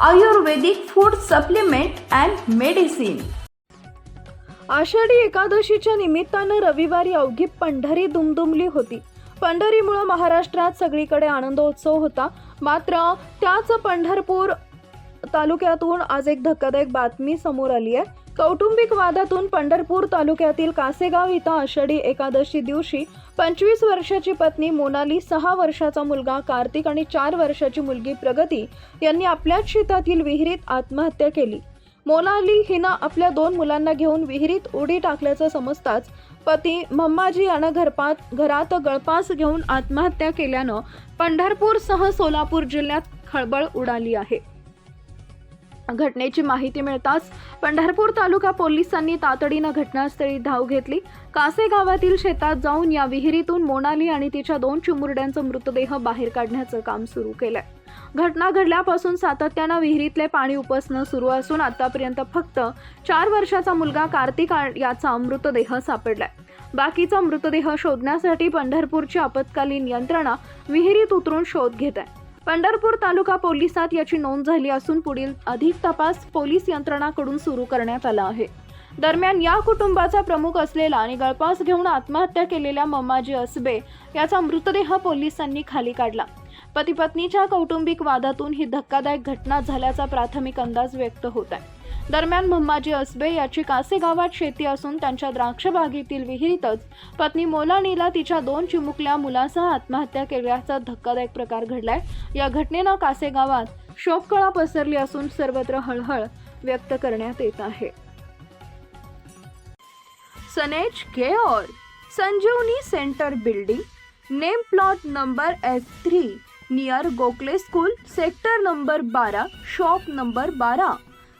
Ayurvedic food supplement and medicine. Ashadhi एकादशीच्या निमित्तानं रविवारी अवघी पंढरी दुमदुमली होती. पंढरीमुळं महाराष्ट्रात सगळीकडे आनंदोत्सव होता. मात्र त्याच पंढरपूर तालुक्यातून आज एक धक्कादायक बातमी समोर आली आहे. कौटुंबिक वादातून पंढरपूर तालुक्यातील कासेगाव इथं आषाढी एकादशी दिवशी पंचवीस वर्षाची पत्नी मोनाली सहा वर्षाचा मुलगा कार्तिक आणि चार वर्षाची मुलगी प्रगती यांनी आपल्याच शेतातील विहिरीत आत्महत्या केली. मोनाली हिनं आपल्या दोन मुलांना घेऊन विहिरीत उडी टाकल्याचं समजताच पती मम्माजी यानं घरपात घरात गळपास घेऊन आत्महत्या केल्यानं पंढरपूरसह सोलापूर जिल्ह्यात खळबळ उडाली आहे. घटनेची माहिती मिळताच पंढरपूर तालुका पोलिसांनी तातडीनं घटनास्थळी धाव घेतली. कासे गावातील शेतात जाऊन या विहिरीतून मोनाली आणि तिच्या दोन चिमुरड्यांचा मृतदेह बाहेर काढण्याचं काम सुरू केलंय. घटना घडल्यापासून सातत्यानं विहिरीतले पाणी उपसणं सुरू असून आतापर्यंत फक्त चार वर्षाचा मुलगा कार्तिक याचा मृतदेह सापडलाय. बाकीचा मृतदेह शोधण्यासाठी पंढरपूरची आपत्कालीन यंत्रणा विहिरीत उतरून शोध घेत आहे. पंढरपूर तालुका पोलिसात याची नोंद झाली असून पुढील अधिक तपास पोलीस यंत्रणाकडून सुरू करण्यात आला आहे. दरम्यान या कुटुंबाचा प्रमुख असलेला आणि गळपास घेऊन आत्महत्या केलेल्या मम्माजी असबे याचा मृतदेह पोलिसांनी खाली काढला. पती पत्नीच्या कौटुंबिक वादातून ही धक्कादायक घटना झाल्याचा प्राथमिक अंदाज व्यक्त होत आहे. दरम्यान भम्माजी असबे याची कासे गावात शेती असून त्यांच्या द्राक्षबागेतील विहिरीतच पत्नी मोलानीला तिच्या दोन चिमुकल्या मुलासह आत्महत्या केल्याचा धक्कादायक प्रकार घडलाय. या घटनेनं कासे गावात शोककळा पसरली असून सर्वत्र हळहळ व्यक्त करण्यात येत आहे. सनेज घेओर Sanjeevani center building name plot number S three near Gokhale school sector number बारा शॉप नंबर बारा.